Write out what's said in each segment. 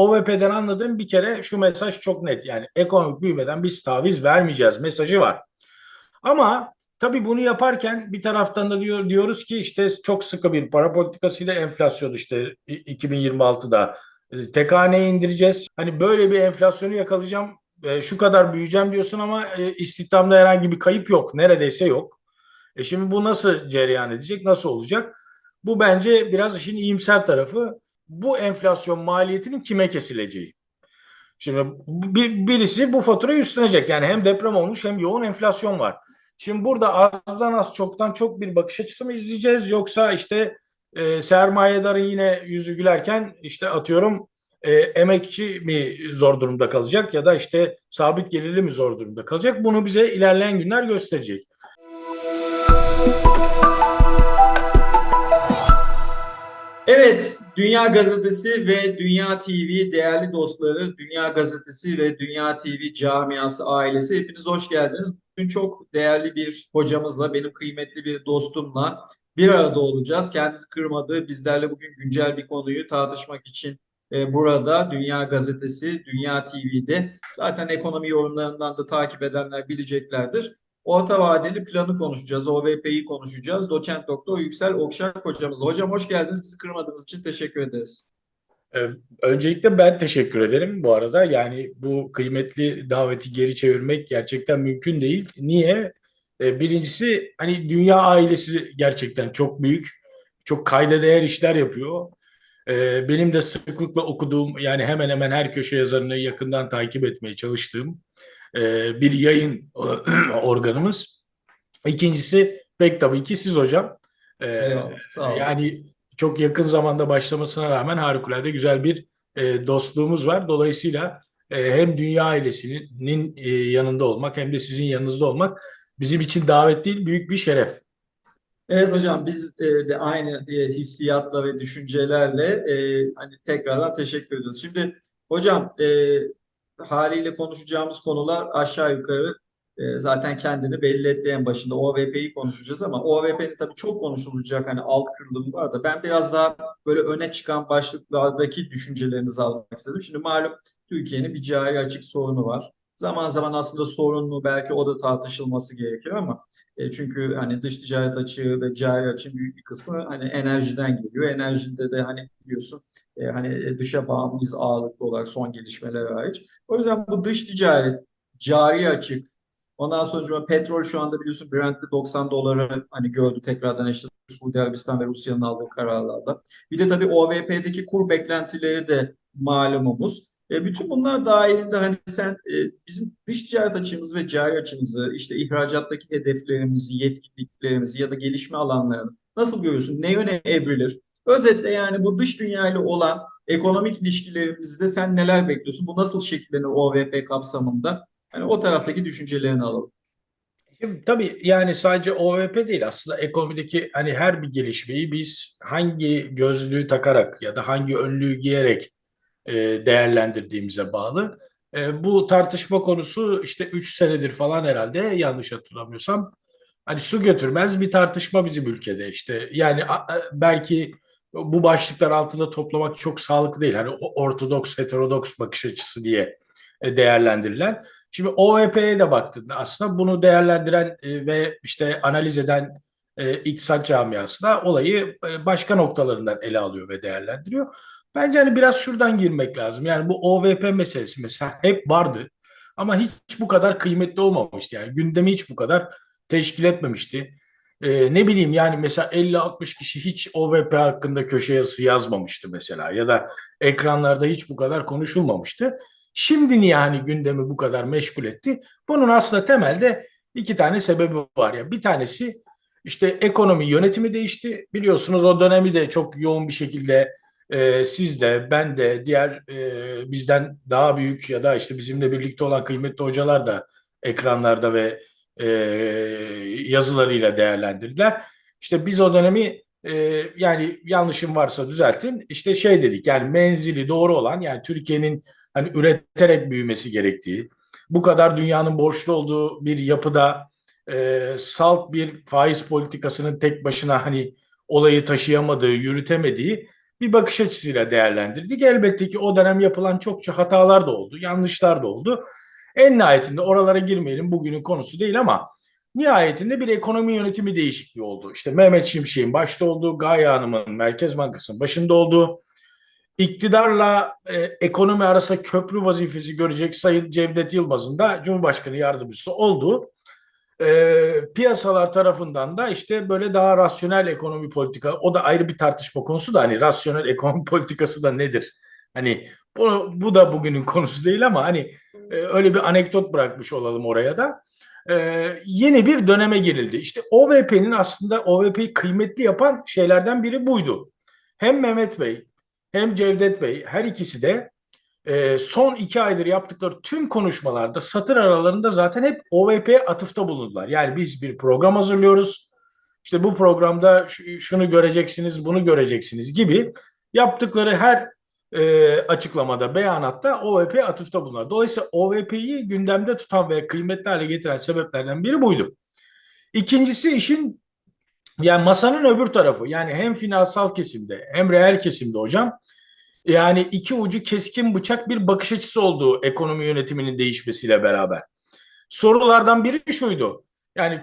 OVP'den anladığım bir kere şu mesaj çok net. Yani ekonomik büyümeden biz taviz vermeyeceğiz mesajı var. Ama tabii bunu yaparken bir taraftan da diyor diyoruz ki işte çok sıkı bir para politikasıyla enflasyon işte 2026'da e, tek haneye indireceğiz. Hani böyle bir enflasyonu yakalayacağım e, şu kadar büyüyeceğim diyorsun ama e, istihdamda herhangi bir kayıp yok. Neredeyse yok. E şimdi bu nasıl cereyan edecek? Nasıl olacak? Bu bence biraz işin iyimser tarafı. Bu enflasyon maliyetinin kime kesileceği. Şimdi bir, birisi bu faturayı üstlenecek. Yani hem deprem olmuş hem yoğun enflasyon var. Şimdi burada azdan az çoktan çok bir bakış açısı mı izleyeceğiz yoksa işte e, sermayedarın yine yüzü gülerken işte atıyorum e, emekçi mi zor durumda kalacak ya da işte sabit gelirli mi zor durumda kalacak? Bunu bize ilerleyen günler gösterecek. Dünya Gazetesi ve Dünya TV değerli dostları, Dünya Gazetesi ve Dünya TV camiası ailesi hepiniz hoş geldiniz. Bugün çok değerli bir hocamızla, benim kıymetli bir dostumla bir arada olacağız. Kendisi kırmadı. Bizlerle bugün güncel bir konuyu tartışmak için e, burada Dünya Gazetesi, Dünya TV'de zaten ekonomi yorumlarından da takip edenler bileceklerdir. Orta vadeli planı konuşacağız. OVP'yi konuşacağız. Doçent Doktor Yüksel Okşak hocamızla. Hocam hoş geldiniz. Bizi kırmadığınız için teşekkür ederiz. Ee, öncelikle ben teşekkür ederim bu arada. Yani bu kıymetli daveti geri çevirmek gerçekten mümkün değil. Niye? Ee, birincisi hani dünya ailesi gerçekten çok büyük. Çok kayda değer işler yapıyor. Ee, benim de sıklıkla okuduğum yani hemen hemen her köşe yazarını yakından takip etmeye çalıştığım e, bir yayın organımız. İkincisi pek tabii ki siz hocam. Eyvallah, sağ olun. Yani çok yakın zamanda başlamasına rağmen harikulade güzel bir e, dostluğumuz var. Dolayısıyla e, hem dünya ailesinin e, yanında olmak hem de sizin yanınızda olmak bizim için davet değil büyük bir şeref. Evet hocam biz e, de aynı e, hissiyatla ve düşüncelerle e, hani tekrardan teşekkür ediyoruz. Şimdi hocam e, haliyle konuşacağımız konular aşağı yukarı e, zaten kendini belli etti en başında. OVP'yi konuşacağız ama OVP'nin tabii çok konuşulacak hani alt kırılımı var da ben biraz daha böyle öne çıkan başlıklardaki düşüncelerinizi almak istedim. Şimdi malum Türkiye'nin bir cari açık sorunu var. Zaman zaman aslında sorun mu belki o da tartışılması gerekiyor ama e, çünkü hani dış ticaret açığı ve cari açığın büyük bir kısmı hani enerjiden geliyor. Enerjide de hani biliyorsun e, hani dışa bağımlıyız ağırlıklı olarak son gelişmeler hariç. O yüzden bu dış ticaret, cari açık, ondan sonra petrol şu anda biliyorsun Brent'te 90 doları hani gördü tekrardan işte Suudi Arabistan ve Rusya'nın aldığı kararlarda. Bir de tabii OVP'deki kur beklentileri de malumumuz. E, bütün bunlar dahilinde hani sen e, bizim dış ticaret açığımız ve cari açığımızı, işte ihracattaki hedeflerimizi, yetkinliklerimizi ya da gelişme alanlarını nasıl görüyorsun? Ne yöne evrilir? Özetle yani bu dış dünyayla olan ekonomik ilişkilerimizde sen neler bekliyorsun? Bu nasıl şekillenir OVP kapsamında? Hani o taraftaki düşüncelerini alalım. Şimdi tabii yani sadece OVP değil aslında ekonomideki hani her bir gelişmeyi biz hangi gözlüğü takarak ya da hangi önlüğü giyerek e, değerlendirdiğimize bağlı. E, bu tartışma konusu işte 3 senedir falan herhalde yanlış hatırlamıyorsam hani su götürmez bir tartışma bizim ülkede işte. Yani belki bu başlıklar altında toplamak çok sağlıklı değil. Hani ortodoks, heterodoks bakış açısı diye e, değerlendirilen. Şimdi OVP'ye de baktığında aslında bunu değerlendiren ve işte analiz eden iktisat camiası da olayı başka noktalarından ele alıyor ve değerlendiriyor. Bence hani biraz şuradan girmek lazım. Yani bu OVP meselesi mesela hep vardı ama hiç bu kadar kıymetli olmamıştı. Yani gündemi hiç bu kadar teşkil etmemişti. Ee, ne bileyim yani mesela 50-60 kişi hiç OVP hakkında köşe yazısı yazmamıştı mesela ya da ekranlarda hiç bu kadar konuşulmamıştı. Şimdi niye hani gündemi bu kadar meşgul etti? Bunun aslında temelde iki tane sebebi var. ya. Bir tanesi işte ekonomi yönetimi değişti. Biliyorsunuz o dönemi de çok yoğun bir şekilde e, siz de ben de diğer e, bizden daha büyük ya da işte bizimle birlikte olan kıymetli hocalar da ekranlarda ve e, yazılarıyla değerlendirdiler. İşte biz o dönemi e, yani yanlışım varsa düzeltin. İşte şey dedik yani menzili doğru olan yani Türkiye'nin hani üreterek büyümesi gerektiği, bu kadar dünyanın borçlu olduğu bir yapıda e, salt bir faiz politikasının tek başına hani olayı taşıyamadığı, yürütemediği bir bakış açısıyla değerlendirdik. Elbette ki o dönem yapılan çokça hatalar da oldu, yanlışlar da oldu. En nihayetinde oralara girmeyelim bugünün konusu değil ama nihayetinde bir ekonomi yönetimi değişikliği oldu. İşte Mehmet Şimşek'in başta olduğu, Gaye Hanım'ın Merkez Bankası'nın başında olduğu, iktidarla e, ekonomi arasında köprü vazifesi görecek Sayın Cevdet Yılmaz'ın da Cumhurbaşkanı yardımcısı olduğu e, piyasalar tarafından da işte böyle daha rasyonel ekonomi politika o da ayrı bir tartışma konusu da hani rasyonel ekonomi politikası da nedir? Hani bu, bu da bugünün konusu değil ama hani e, öyle bir anekdot bırakmış olalım oraya da. E, yeni bir döneme girildi. İşte OVP'nin aslında OVP'yi kıymetli yapan şeylerden biri buydu. Hem Mehmet Bey hem Cevdet Bey her ikisi de e, son iki aydır yaptıkları tüm konuşmalarda satır aralarında zaten hep OVP'ye atıfta bulundular. Yani biz bir program hazırlıyoruz. İşte bu programda şunu göreceksiniz, bunu göreceksiniz gibi yaptıkları her e, açıklamada, beyanatta OVP atıfta bulunuyor. Dolayısıyla OVP'yi gündemde tutan ve kıymetli hale getiren sebeplerden biri buydu. İkincisi işin yani masanın öbür tarafı yani hem finansal kesimde hem reel kesimde hocam yani iki ucu keskin bıçak bir bakış açısı olduğu ekonomi yönetiminin değişmesiyle beraber. Sorulardan biri şuydu. Yani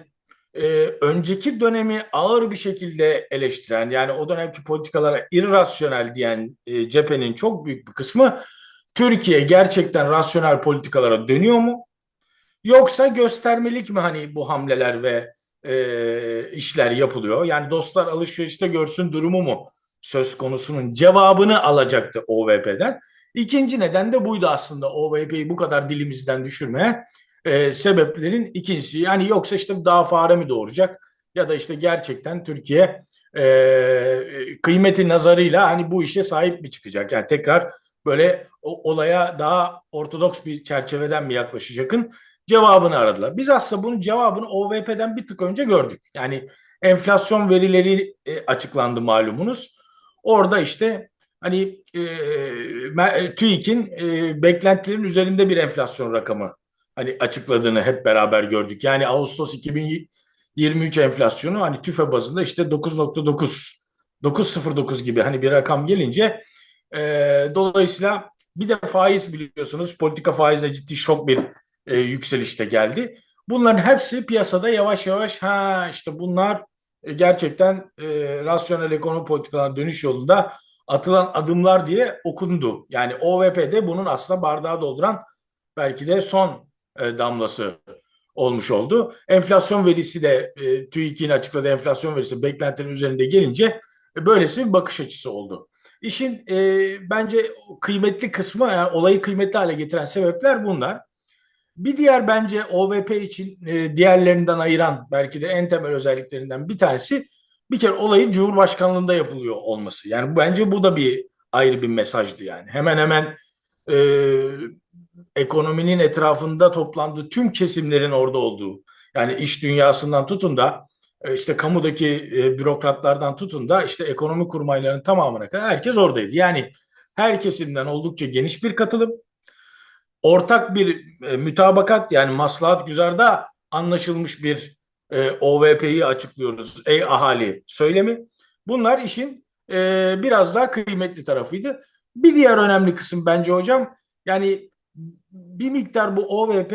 e, önceki dönemi ağır bir şekilde eleştiren yani o dönemki politikalara irrasyonel diyen e, cephenin çok büyük bir kısmı Türkiye gerçekten rasyonel politikalara dönüyor mu? Yoksa göstermelik mi hani bu hamleler ve e, işler yapılıyor? Yani dostlar alışverişte görsün durumu mu söz konusunun cevabını alacaktı OVP'den. İkinci neden de buydu aslında OVP'yi bu kadar dilimizden düşürmeye e, sebeplerin ikincisi. Yani yoksa işte daha fare mi doğuracak ya da işte gerçekten Türkiye e, kıymeti nazarıyla hani bu işe sahip mi çıkacak? Yani tekrar böyle o, olaya daha ortodoks bir çerçeveden mi yaklaşacakın cevabını aradılar. Biz aslında bunun cevabını OVP'den bir tık önce gördük. Yani enflasyon verileri e, açıklandı malumunuz. Orada işte hani e, e TÜİK'in e, beklentilerin üzerinde bir enflasyon rakamı hani açıkladığını hep beraber gördük. Yani Ağustos 2023 enflasyonu hani TÜFE bazında işte 9.9 9.09 gibi hani bir rakam gelince e, dolayısıyla bir de faiz biliyorsunuz politika faizle ciddi şok bir e, yükselişte geldi. Bunların hepsi piyasada yavaş yavaş ha işte bunlar e, gerçekten e, rasyonel ekonomi politikalarına dönüş yolunda atılan adımlar diye okundu. Yani OVP'de bunun aslında bardağı dolduran belki de son e, damlası olmuş oldu. Enflasyon verisi de e, TÜİK'in açıkladığı enflasyon verisi beklentilerin üzerinde gelince e, böylesi bir bakış açısı oldu. İşin e, bence kıymetli kısmı yani olayı kıymetli hale getiren sebepler bunlar. Bir diğer bence OVP için e, diğerlerinden ayıran belki de en temel özelliklerinden bir tanesi bir kere olayın Cumhurbaşkanlığında yapılıyor olması. Yani bence bu da bir ayrı bir mesajdı yani. Hemen hemen e, ekonominin etrafında toplandığı tüm kesimlerin orada olduğu. Yani iş dünyasından tutun da e, işte kamudaki e, bürokratlardan tutun da işte ekonomi kurmaylarının tamamına kadar herkes oradaydı. Yani her kesimden oldukça geniş bir katılım ortak bir e, mütabakat yani maslahat güzarda anlaşılmış bir e, OVP'yi açıklıyoruz ey ahali söylemi. Bunlar işin e, biraz daha kıymetli tarafıydı. Bir diğer önemli kısım bence hocam yani bir miktar bu OVP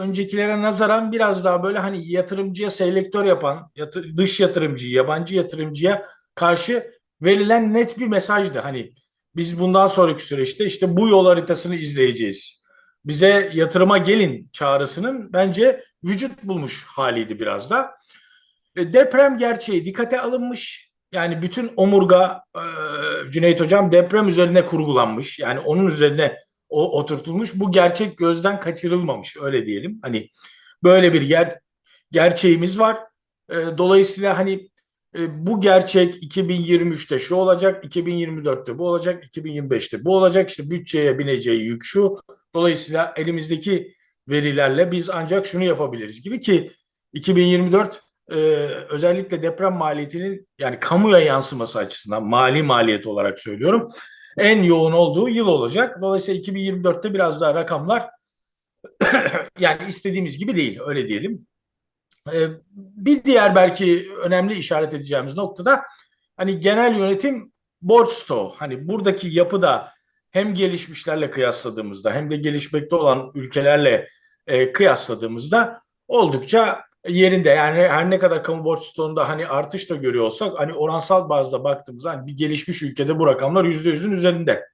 öncekilere nazaran biraz daha böyle hani yatırımcıya selektör yapan yatır, dış yatırımcı, yabancı yatırımcıya karşı verilen net bir mesajdı. Hani biz bundan sonraki süreçte işte bu yol haritasını izleyeceğiz bize yatırıma gelin çağrısının bence vücut bulmuş haliydi biraz da. E, deprem gerçeği dikkate alınmış. Yani bütün omurga e, Cüneyt Hocam deprem üzerine kurgulanmış. Yani onun üzerine o, oturtulmuş. Bu gerçek gözden kaçırılmamış öyle diyelim. Hani böyle bir ger gerçeğimiz var. E, dolayısıyla hani bu gerçek 2023'te şu olacak, 2024'te bu olacak, 2025'te bu olacak. İşte bütçeye bineceği yük şu. Dolayısıyla elimizdeki verilerle biz ancak şunu yapabiliriz gibi ki 2024 e, özellikle deprem maliyetinin yani kamuya yansıması açısından mali maliyet olarak söylüyorum en yoğun olduğu yıl olacak. Dolayısıyla 2024'te biraz daha rakamlar yani istediğimiz gibi değil öyle diyelim. Ee, bir diğer belki önemli işaret edeceğimiz noktada hani genel yönetim borç stoğu. Hani buradaki yapı da hem gelişmişlerle kıyasladığımızda hem de gelişmekte olan ülkelerle e, kıyasladığımızda oldukça yerinde. Yani her ne kadar kamu borç stoğunda hani artış da görüyor olsak hani oransal bazda baktığımızda hani bir gelişmiş ülkede bu rakamlar yüzde yüzün üzerinde.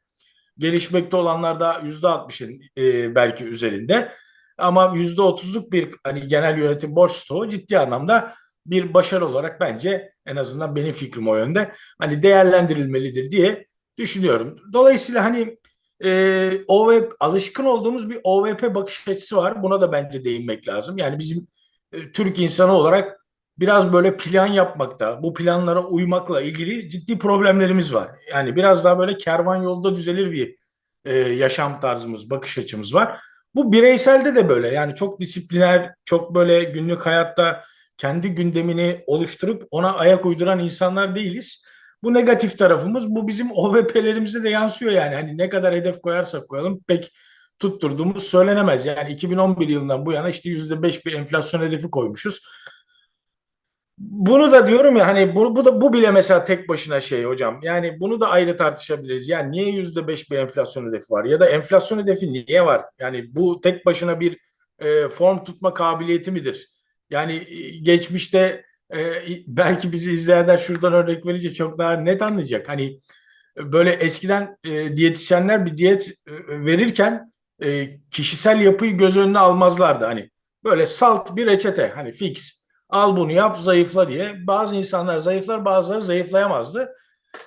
Gelişmekte olanlarda yüzde altmışın e, belki üzerinde. Ama yüzde otuzluk bir hani genel yönetim borç stoğu ciddi anlamda bir başarı olarak bence en azından benim fikrim o yönde hani değerlendirilmelidir diye düşünüyorum. Dolayısıyla hani e, OVP alışkın olduğumuz bir OVP bakış açısı var. Buna da bence değinmek lazım. Yani bizim e, Türk insanı olarak biraz böyle plan yapmakta, bu planlara uymakla ilgili ciddi problemlerimiz var. Yani biraz daha böyle kervan yolda düzelir bir e, yaşam tarzımız, bakış açımız var. Bu bireyselde de böyle. Yani çok disipliner, çok böyle günlük hayatta kendi gündemini oluşturup ona ayak uyduran insanlar değiliz. Bu negatif tarafımız. Bu bizim OVP'lerimize de yansıyor yani. Hani ne kadar hedef koyarsak koyalım pek tutturduğumuz söylenemez. Yani 2011 yılından bu yana işte %5 bir enflasyon hedefi koymuşuz. Bunu da diyorum ya hani bu, bu da bu bile mesela tek başına şey hocam. Yani bunu da ayrı tartışabiliriz. Yani niye yüzde beş bir enflasyon hedefi var? Ya da enflasyon hedefi niye var? Yani bu tek başına bir e, form tutma kabiliyeti midir? Yani e, geçmişte e, belki bizi izleyenler şuradan örnek verince çok daha net anlayacak. Hani böyle eskiden e, diyetisyenler bir diyet e, verirken e, kişisel yapıyı göz önüne almazlardı. Hani böyle salt bir reçete hani fix al bunu yap zayıfla diye. Bazı insanlar zayıflar bazıları zayıflayamazdı.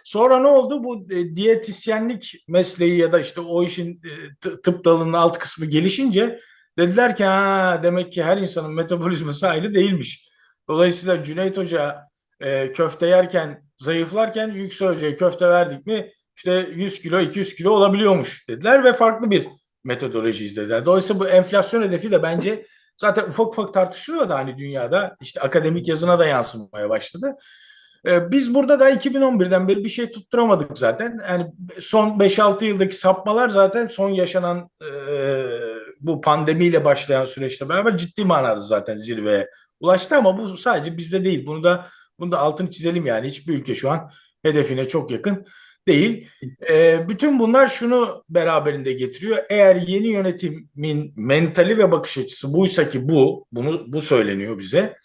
Sonra ne oldu? Bu e, diyetisyenlik mesleği ya da işte o işin e, tıp dalının alt kısmı gelişince dediler ki ha demek ki her insanın metabolizması aynı değilmiş. Dolayısıyla Cüneyt Hoca e, köfte yerken zayıflarken Yüksel Hoca'ya köfte verdik mi işte 100 kilo 200 kilo olabiliyormuş dediler ve farklı bir metodoloji izlediler. Dolayısıyla bu enflasyon hedefi de bence zaten ufak ufak tartışılıyor da hani dünyada işte akademik yazına da yansımaya başladı. Ee, biz burada da 2011'den beri bir şey tutturamadık zaten. Yani son 5-6 yıldaki sapmalar zaten son yaşanan e, bu pandemiyle başlayan süreçte beraber ciddi manada zaten zirveye ulaştı ama bu sadece bizde değil. Bunu da bunu da altını çizelim yani hiçbir ülke şu an hedefine çok yakın değil. E, bütün bunlar şunu beraberinde getiriyor. Eğer yeni yönetimin mentali ve bakış açısı buysa ki bu, bunu bu söyleniyor bize.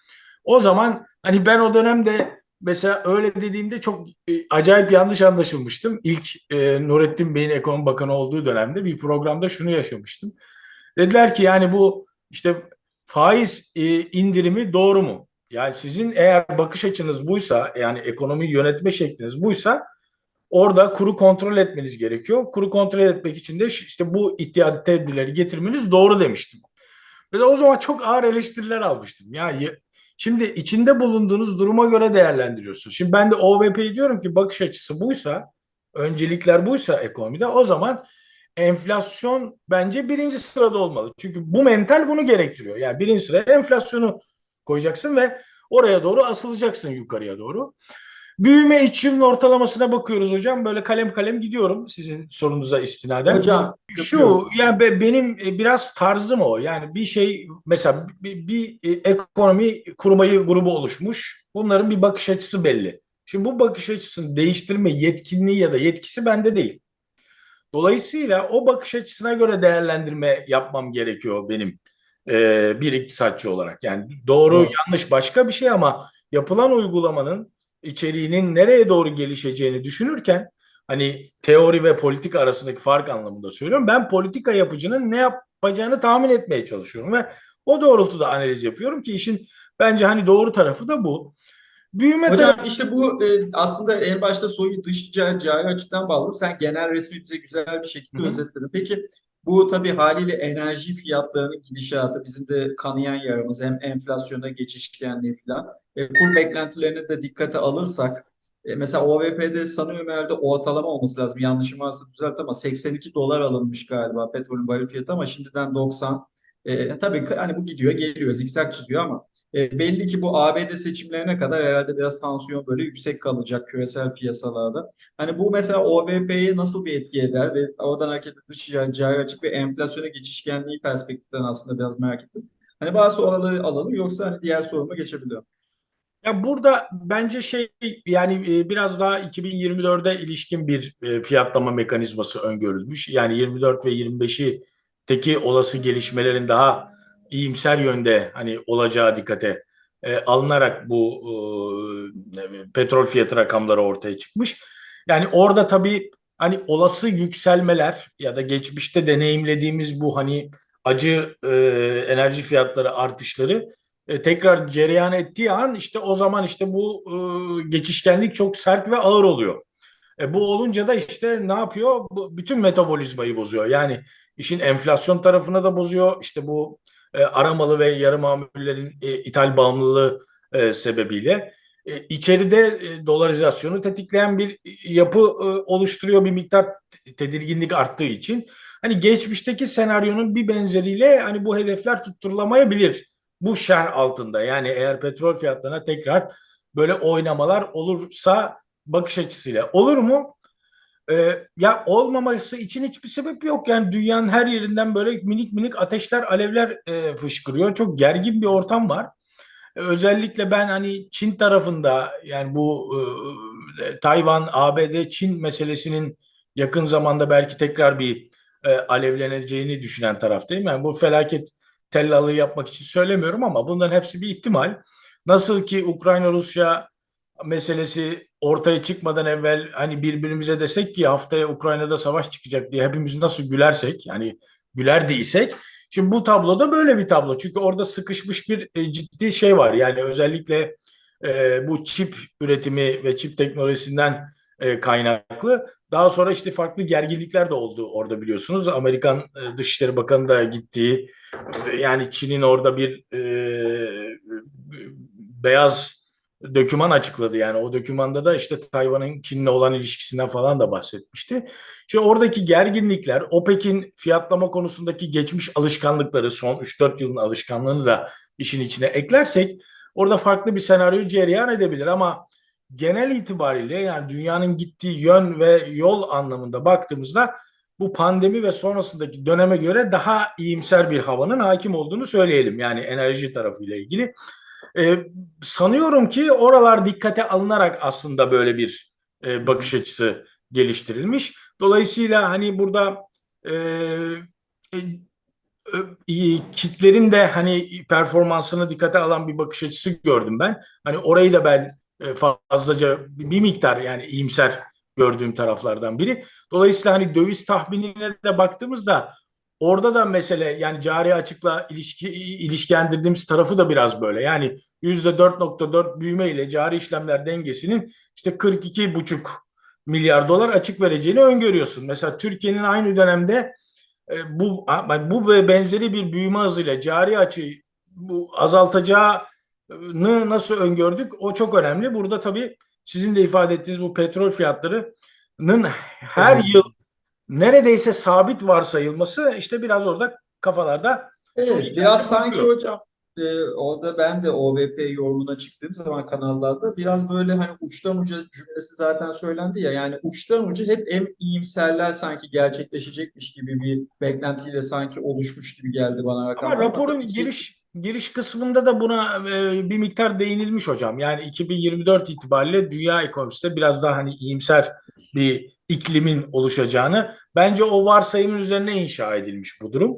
O zaman hani ben o dönemde mesela öyle dediğimde çok e, acayip yanlış anlaşılmıştım. İlk e, Nurettin Bey'in ekonomi bakanı olduğu dönemde bir programda şunu yaşamıştım. Dediler ki yani bu işte faiz e, indirimi doğru mu? Yani sizin eğer bakış açınız buysa yani ekonomi yönetme şekliniz buysa orada kuru kontrol etmeniz gerekiyor. Kuru kontrol etmek için de işte bu ihtiyati tedbirleri getirmeniz doğru demiştim. Ve de o zaman çok ağır eleştiriler almıştım. Yani şimdi içinde bulunduğunuz duruma göre değerlendiriyorsun. Şimdi ben de OVP'yi diyorum ki bakış açısı buysa, öncelikler buysa ekonomide o zaman enflasyon bence birinci sırada olmalı. Çünkü bu mental bunu gerektiriyor. Yani birinci sıraya enflasyonu koyacaksın ve oraya doğru asılacaksın yukarıya doğru. Büyüme iç yılın ortalamasına bakıyoruz hocam. Böyle kalem kalem gidiyorum sizin sorunuza istinaden. Hocam Şu yani be- benim e, biraz tarzım o. Yani bir şey mesela bir, bir e, ekonomi kurmayı grubu oluşmuş. Bunların bir bakış açısı belli. Şimdi bu bakış açısını değiştirme yetkinliği ya da yetkisi bende değil. Dolayısıyla o bakış açısına göre değerlendirme yapmam gerekiyor benim e, bir iktisatçı olarak. Yani doğru Evet. yanlış başka bir şey ama yapılan uygulamanın içeriğinin nereye doğru gelişeceğini düşünürken hani teori ve politik arasındaki fark anlamında söylüyorum. Ben politika yapıcının ne yapacağını tahmin etmeye çalışıyorum ve o doğrultuda analiz yapıyorum ki işin bence hani doğru tarafı da bu. Büyüme Hocam tarafı işte bu e, aslında en başta soruyu dış cari, açıdan bağladım. Sen genel resmi bize güzel bir şekilde Hı hı. özetledin. Peki bu tabii haliyle enerji fiyatlarının gidişatı bizim de kanayan yaramız hem enflasyona geçişkenliği falan. E, kur beklentilerini de dikkate alırsak e, mesela OVP'de sanıyorum herhalde ortalama olması lazım. Yanlışım varsa düzelt ama 82 dolar alınmış galiba petrolün varil fiyatı ama şimdiden 90. E, tabii hani bu gidiyor geliyor zikzak çiziyor ama e, belli ki bu ABD seçimlerine kadar herhalde biraz tansiyon böyle yüksek kalacak küresel piyasalarda. Hani bu mesela OVP'ye nasıl bir etki eder ve oradan hareketle dış cari açık ve enflasyona geçişkenliği perspektiften aslında biraz merak ettim. Hani bazı oraları alalım yoksa hani diğer soruma geçebilirim. Ya burada bence şey yani e, biraz daha 2024'e ilişkin bir e, fiyatlama mekanizması öngörülmüş. Yani 24 ve 25'i teki olası gelişmelerin daha iyimser yönde hani olacağı dikkate e, alınarak bu e, petrol fiyatı rakamları ortaya çıkmış. Yani orada tabii hani olası yükselmeler ya da geçmişte deneyimlediğimiz bu hani acı e, enerji fiyatları artışları e, tekrar cereyan ettiği an işte o zaman işte bu e, geçişkenlik çok sert ve ağır oluyor. E, bu olunca da işte ne yapıyor? Bu, bütün metabolizmayı bozuyor. Yani işin enflasyon tarafını da bozuyor. İşte bu e, aramalı ve yarı mamullerin e, ithal bağımlılığı e, sebebiyle e, içeride e, dolarizasyonu tetikleyen bir yapı e, oluşturuyor bir miktar tedirginlik arttığı için. Hani geçmişteki senaryonun bir benzeriyle hani bu hedefler tutturulamayabilir bu şer altında. Yani eğer petrol fiyatlarına tekrar böyle oynamalar olursa bakış açısıyla olur mu? Ee, ya olmaması için hiçbir sebep yok. Yani dünyanın her yerinden böyle minik minik ateşler, alevler e, fışkırıyor. Çok gergin bir ortam var. E, özellikle ben hani Çin tarafında yani bu e, Tayvan, ABD, Çin meselesinin yakın zamanda belki tekrar bir e, alevleneceğini düşünen taraftayım. Yani bu felaket tellalı yapmak için söylemiyorum ama bunların hepsi bir ihtimal. Nasıl ki Ukrayna-Rusya meselesi ortaya çıkmadan evvel hani birbirimize desek ki haftaya Ukrayna'da savaş çıkacak diye hepimiz nasıl gülersek yani güler değilsek şimdi bu tabloda böyle bir tablo. Çünkü orada sıkışmış bir e, ciddi şey var. Yani özellikle e, bu çip üretimi ve çip teknolojisinden e, kaynaklı. Daha sonra işte farklı gerginlikler de oldu orada biliyorsunuz. Amerikan e, Dışişleri Bakanı da gittiği yani Çin'in orada bir e, beyaz döküman açıkladı. Yani o dökümanda da işte Tayvan'ın Çin'le olan ilişkisinden falan da bahsetmişti. Şimdi oradaki gerginlikler, OPEC'in fiyatlama konusundaki geçmiş alışkanlıkları, son 3-4 yılın alışkanlığını da işin içine eklersek orada farklı bir senaryo cereyan edebilir ama genel itibariyle yani dünyanın gittiği yön ve yol anlamında baktığımızda bu pandemi ve sonrasındaki döneme göre daha iyimser bir havanın hakim olduğunu söyleyelim. Yani enerji tarafıyla ilgili. Ee, sanıyorum ki oralar dikkate alınarak aslında böyle bir e, bakış açısı geliştirilmiş. Dolayısıyla hani burada e, e, kitlerin de hani performansını dikkate alan bir bakış açısı gördüm ben. Hani orayı da ben e, fazlaca bir miktar yani iyimser gördüğüm taraflardan biri. Dolayısıyla hani döviz tahminine de baktığımızda orada da mesele yani cari açıkla ilişki ilişkilendirdiğimiz tarafı da biraz böyle. Yani yüzde 4.4 büyüme ile cari işlemler dengesinin işte 42,5 milyar dolar açık vereceğini öngörüyorsun. Mesela Türkiye'nin aynı dönemde e, bu bu ve benzeri bir büyüme hızıyla cari açığı bu azaltacağını nasıl öngördük? O çok önemli. Burada tabii sizin de ifade ettiğiniz bu petrol fiyatlarının her yıl neredeyse sabit varsayılması işte biraz orada kafalarda Evet, biraz sanki hocam e, orada ben de OVP yorumuna çıktığım zaman kanallarda biraz böyle hani uçtan uca cümlesi zaten söylendi ya yani uçtan uca hep en iyimserler sanki gerçekleşecekmiş gibi bir beklentiyle sanki oluşmuş gibi geldi bana Ama raporun giriş giriş kısmında da buna e, bir miktar değinilmiş hocam. Yani 2024 itibariyle dünya ekonomisinde biraz daha hani iyimser bir iklimin oluşacağını bence o varsayımın üzerine inşa edilmiş bu durum.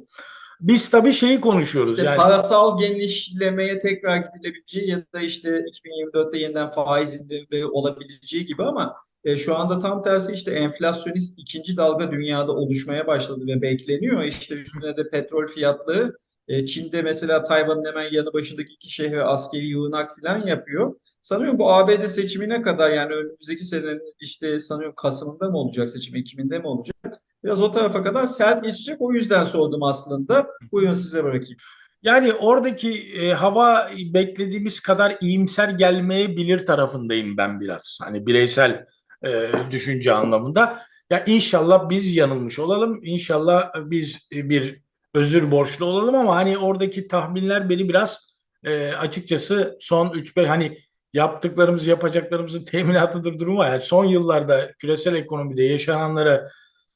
Biz tabii şeyi konuşuyoruz. İşte yani parasal genişlemeye tekrar gidilebileceği ya da işte 2024'te yeniden faiz indirimi olabileceği gibi ama e, şu anda tam tersi işte enflasyonist ikinci dalga dünyada oluşmaya başladı ve bekleniyor. İşte üstüne de petrol fiyatları e, Çin'de mesela Tayvan'ın hemen yanı başındaki iki şehre askeri yığınak falan yapıyor. Sanıyorum bu ABD seçimine kadar yani önümüzdeki senenin işte sanıyorum Kasım'ında mı olacak seçim, Ekim'inde mi olacak? Biraz o tarafa kadar sert geçecek. O yüzden sordum aslında. Buyurun size bırakayım. Yani oradaki e, hava beklediğimiz kadar iyimser gelmeyebilir tarafındayım ben biraz. Hani bireysel e, düşünce anlamında. Ya inşallah biz yanılmış olalım. İnşallah biz bir özür borçlu olalım ama hani oradaki tahminler beni biraz e, açıkçası son 3-5 hani yaptıklarımız yapacaklarımızın teminatıdır durumu var. Yani son yıllarda küresel ekonomide yaşananları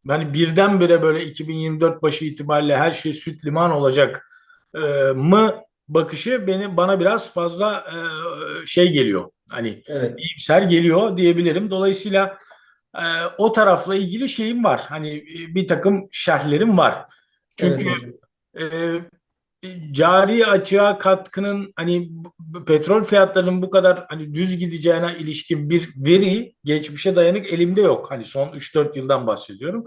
hani birdenbire böyle 2024 başı itibariyle her şey süt liman olacak e, mı bakışı beni bana biraz fazla e, şey geliyor. Hani Evet. iyimser geliyor diyebilirim. Dolayısıyla e, o tarafla ilgili şeyim var. Hani e, bir takım şerhlerim var. Çünkü Evet e, cari açığa katkının hani petrol fiyatlarının bu kadar hani düz gideceğine ilişkin bir veri geçmişe dayanık elimde yok. Hani son 3-4 yıldan bahsediyorum.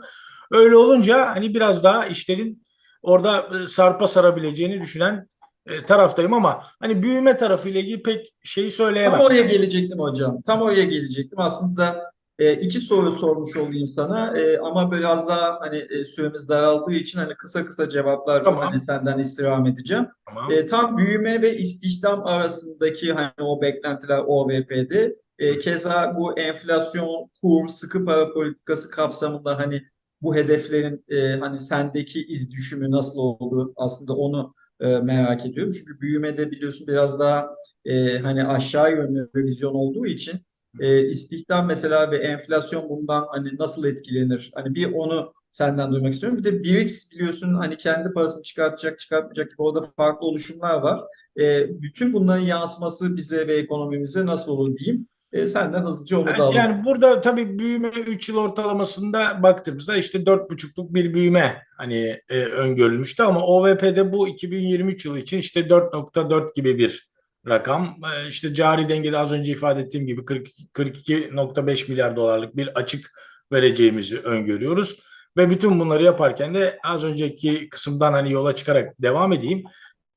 Öyle olunca hani biraz daha işlerin orada e, sarpa sarabileceğini düşünen e, taraftayım ama hani büyüme tarafıyla ilgili pek şeyi Tam söyleyemem. oraya gelecektim hocam. Tam oraya gelecektim. Aslında e, iki soru sormuş olayım sana E, ama biraz daha hani e, süremiz daraldığı için hani kısa kısa cevaplar Tamam. hani senden istirham edeceğim. Tamam. E, tam büyüme ve istihdam arasındaki hani o beklentiler OVP'de e, keza bu enflasyon, kur, sıkı para politikası kapsamında hani bu hedeflerin e, hani sendeki iz düşümü nasıl oldu aslında onu e, merak ediyorum. Çünkü büyümede biliyorsun biraz daha e, hani aşağı yönlü revizyon olduğu için e, istihdam mesela ve enflasyon bundan hani nasıl etkilenir? Hani bir onu senden duymak istiyorum. Bir de BRICS biliyorsun hani kendi parasını çıkartacak çıkartmayacak gibi orada farklı oluşumlar var. E, bütün bunların yansıması bize ve ekonomimize nasıl olur diyeyim. E, senden hızlıca onu da Evet, alalım. yani burada tabii büyüme 3 yıl ortalamasında baktığımızda işte 4,5'luk bir büyüme hani e, öngörülmüştü ama OVP'de bu 2023 yılı için işte 4.4 gibi bir rakam. E, işte cari dengede az önce ifade ettiğim gibi 40 42.5 milyar dolarlık bir açık vereceğimizi öngörüyoruz. Ve bütün bunları yaparken de az önceki kısımdan hani yola çıkarak devam edeyim.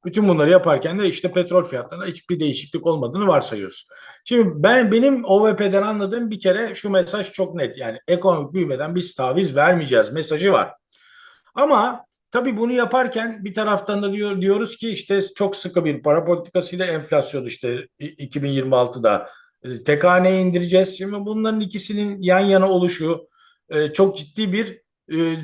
Bütün bunları yaparken de işte petrol fiyatlarında hiçbir değişiklik olmadığını varsayıyoruz. Şimdi ben benim OVP'den anladığım bir kere şu mesaj çok net. Yani ekonomik büyümeden biz taviz vermeyeceğiz mesajı var. Ama tabii bunu yaparken bir taraftan da diyor diyoruz ki işte çok sıkı bir para politikasıyla enflasyon işte 2026'da e, tek haneye indireceğiz. Şimdi bunların ikisinin yan yana oluşu e, çok ciddi bir e,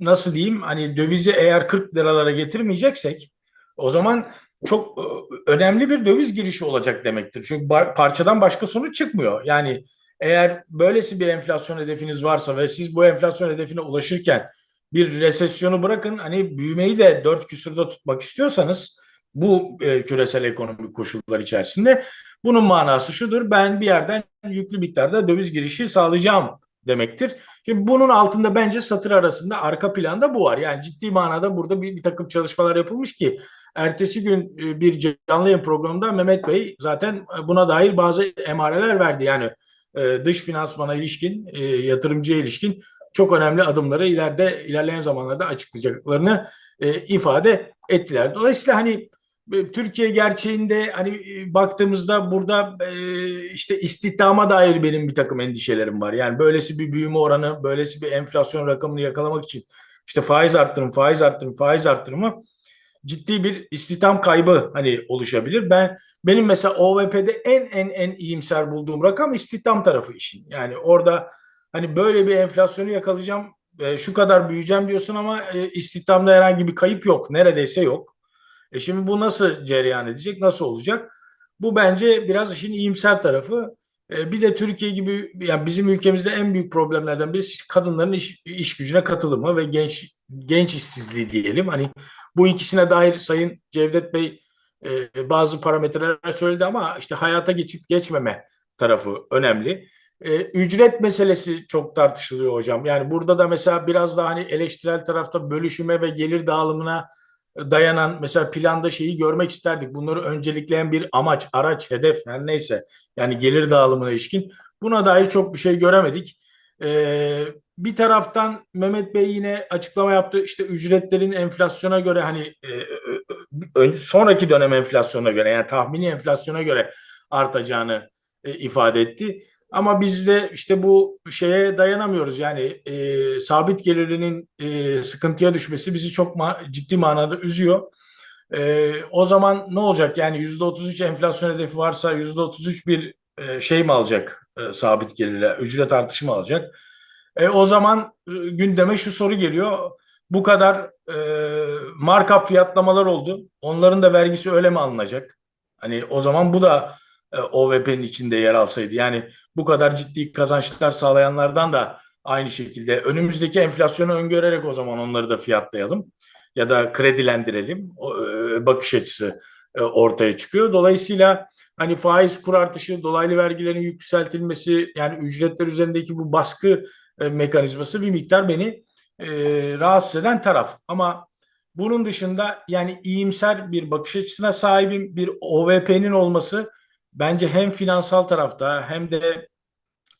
nasıl diyeyim hani dövizi eğer 40 liralara getirmeyeceksek o zaman çok önemli bir döviz girişi olacak demektir. Çünkü parçadan başka sonuç çıkmıyor. Yani eğer böylesi bir enflasyon hedefiniz varsa ve siz bu enflasyon hedefine ulaşırken bir resesyonu bırakın hani büyümeyi de dört küsurda tutmak istiyorsanız bu e, küresel ekonomik koşullar içerisinde bunun manası şudur. Ben bir yerden yüklü miktarda döviz girişi sağlayacağım demektir. Şimdi bunun altında bence satır arasında arka planda bu var. Yani ciddi manada burada bir, bir takım çalışmalar yapılmış ki ertesi gün e, bir canlı yayın programında Mehmet Bey zaten e, buna dair bazı emareler verdi. Yani e, dış finansmana ilişkin, yatırımcıya ilişkin çok önemli adımları ileride ilerleyen zamanlarda açıklayacaklarını e, ifade ettiler. Dolayısıyla hani e, Türkiye gerçeğinde hani e, baktığımızda burada e, işte istihdama dair benim bir takım endişelerim var. Yani böylesi bir büyüme oranı, böylesi bir enflasyon rakamını yakalamak için işte faiz arttırım, faiz arttırım, faiz arttırımı ciddi bir istihdam kaybı hani oluşabilir. Ben benim mesela OVP'de en en en iyimser bulduğum rakam istihdam tarafı işin. Yani orada hani böyle bir enflasyonu yakalayacağım, e, şu kadar büyüyeceğim diyorsun ama e, istihdamda herhangi bir kayıp yok, neredeyse yok. E şimdi bu nasıl cereyan edecek, nasıl olacak? Bu bence biraz işin iyimser tarafı. E, bir de Türkiye gibi yani bizim ülkemizde en büyük problemlerden birisi kadınların iş, iş gücüne katılımı ve genç genç işsizliği diyelim. Hani bu ikisine dair Sayın Cevdet Bey bazı parametreler söyledi ama işte hayata geçip geçmeme tarafı önemli. E, ücret meselesi çok tartışılıyor hocam. Yani burada da mesela biraz daha hani eleştirel tarafta bölüşüme ve gelir dağılımına dayanan mesela planda şeyi görmek isterdik. Bunları öncelikleyen bir amaç, araç, hedef her neyse. Yani gelir dağılımına ilişkin. Buna dair çok bir şey göremedik. Ee, bir taraftan Mehmet Bey yine açıklama yaptı. İşte ücretlerin enflasyona göre hani e, sonraki dönem enflasyona göre yani tahmini enflasyona göre artacağını e, ifade etti. Ama biz de işte bu şeye dayanamıyoruz. Yani e, sabit gelirinin e, sıkıntıya düşmesi bizi çok ma- ciddi manada üzüyor. E, o zaman ne olacak? Yani yüzde otuz üç enflasyon hedefi varsa yüzde otuz üç bir e, şey mi alacak e, sabit gelirle? Ücret artışı mı alacak? E, o zaman e, gündeme şu soru geliyor. Bu kadar e, markup fiyatlamalar oldu. Onların da vergisi öyle mi alınacak? Hani o zaman bu da OVP'nin içinde yer alsaydı. Yani bu kadar ciddi kazançlar sağlayanlardan da aynı şekilde önümüzdeki enflasyonu öngörerek o zaman onları da fiyatlayalım ya da kredilendirelim. E, bakış açısı e, ortaya çıkıyor. Dolayısıyla hani faiz kur artışı, dolaylı vergilerin yükseltilmesi yani ücretler üzerindeki bu baskı e, mekanizması bir miktar beni e, rahatsız eden taraf. Ama bunun dışında yani iyimser bir bakış açısına sahibim. Bir OVP'nin olması bence hem finansal tarafta hem de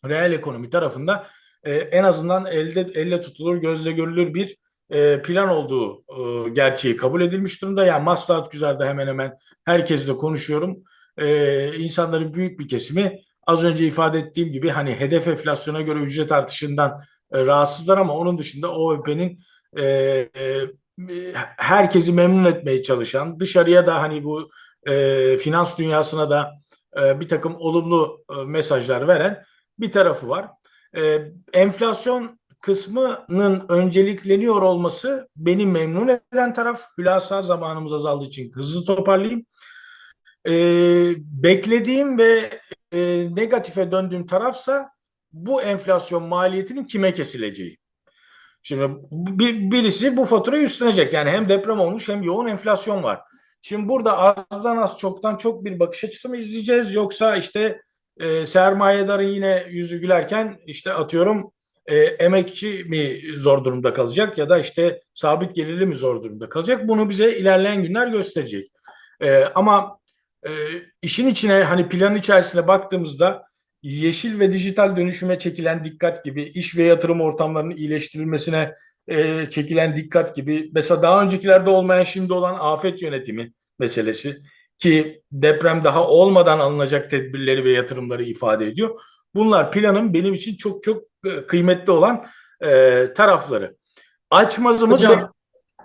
reel ekonomi tarafında e, en azından elde elle tutulur, gözle görülür bir e, plan olduğu e, gerçeği kabul edilmiş durumda. Yani maslahat güzerde hemen hemen herkesle konuşuyorum. E, insanların büyük bir kesimi az önce ifade ettiğim gibi hani hedef enflasyona göre ücret artışından e, rahatsızlar ama onun dışında OVP'nin e, e, herkesi memnun etmeye çalışan dışarıya da hani bu e, finans dünyasına da e, bir takım olumlu e, mesajlar veren bir tarafı var. E, enflasyon kısmının öncelikleniyor olması beni memnun eden taraf. Hülasa zamanımız azaldığı için hızlı toparlayayım. Beklediğim ve negatife döndüğüm tarafsa bu enflasyon maliyetinin kime kesileceği. Şimdi bir, birisi bu faturayı üstlenecek. Yani hem deprem olmuş hem yoğun enflasyon var. Şimdi burada azdan az çoktan çok bir bakış açısı mı izleyeceğiz yoksa işte e, sermayedarın yine yüzü gülerken işte atıyorum e, emekçi mi zor durumda kalacak ya da işte sabit gelirli mi zor durumda kalacak? Bunu bize ilerleyen günler gösterecek. E, ama e, işin içine hani plan içerisine baktığımızda yeşil ve dijital dönüşüme çekilen dikkat gibi, iş ve yatırım ortamlarının iyileştirilmesine e, çekilen dikkat gibi, mesela daha öncekilerde olmayan şimdi olan afet yönetimi meselesi ki deprem daha olmadan alınacak tedbirleri ve yatırımları ifade ediyor. Bunlar planın benim için çok çok e, kıymetli olan e, tarafları. Açmazımız Hocam, ve-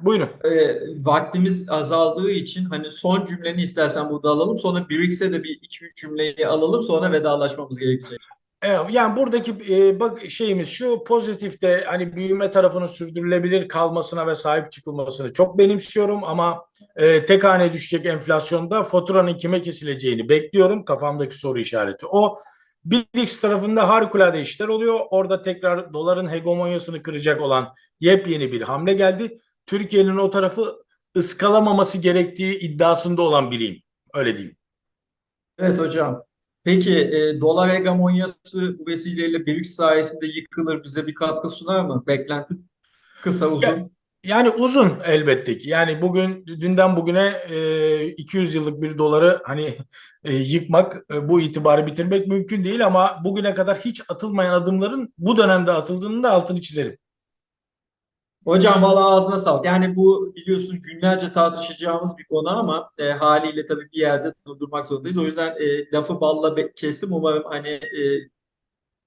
Buyurun. e, vaktimiz azaldığı için hani son cümleni istersen burada alalım. Sonra BRICS'e de bir iki üç cümleyi alalım. Sonra vedalaşmamız gerekecek. Evet, yani buradaki e, bak şeyimiz şu pozitifte hani büyüme tarafının sürdürülebilir kalmasına ve sahip çıkılmasını çok benimsiyorum ama e, tek hane düşecek enflasyonda faturanın kime kesileceğini bekliyorum. Kafamdaki soru işareti o. BRICS tarafında harikulade işler oluyor. Orada tekrar doların hegemonyasını kıracak olan yepyeni bir hamle geldi. Türkiye'nin o tarafı ıskalamaması gerektiği iddiasında olan biriyim. Öyle diyeyim. Evet hocam. Peki e, dolar hegemonyası bu vesileyle BRICS sayesinde yıkılır bize bir katkı sunar mı? Beklenti kısa uzun. Yani uzun elbette ki. Yani bugün dünden bugüne e, 200 yıllık bir doları hani e, yıkmak, e, bu itibarı bitirmek mümkün değil ama bugüne kadar hiç atılmayan adımların bu dönemde atıldığının da altını çizelim. Hocam valla ağzına sağlık. Yani bu biliyorsun günlerce tartışacağımız bir konu ama e, haliyle tabii bir yerde durdurmak zorundayız. O yüzden e, lafı balla kestim. Umarım hani e,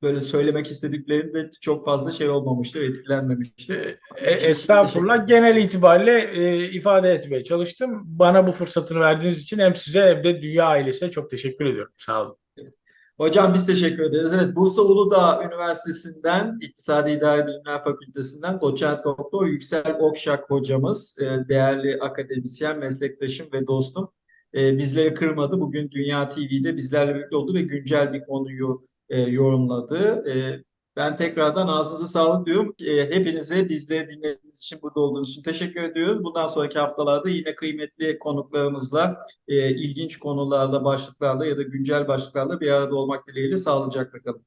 böyle söylemek istediklerim de çok fazla şey olmamıştır, etkilenmemiştir. E, için estağfurullah genel itibariyle e, ifade etmeye çalıştım. Bana bu fırsatını verdiğiniz için hem size hem de dünya ailesine çok teşekkür ediyorum. Sağ olun. Hocam biz teşekkür ederiz. Evet, Bursa Uludağ Üniversitesi'nden, İktisadi İdari Bilimler Fakültesinden doçent doktor Yüksel Okşak hocamız, e, değerli akademisyen, meslektaşım ve dostum e, bizleri kırmadı. Bugün Dünya TV'de bizlerle birlikte oldu ve güncel bir konuyu e, yorumladı. Ben tekrardan ağzınıza sağlık diyorum. E, Hepinize bizleri dinlediğiniz için, burada olduğunuz için teşekkür ediyoruz. Bundan sonraki haftalarda yine kıymetli konuklarımızla e, ilginç konularla, başlıklarla ya da güncel başlıklarla bir arada olmak dileğiyle sağlıcakla kalın.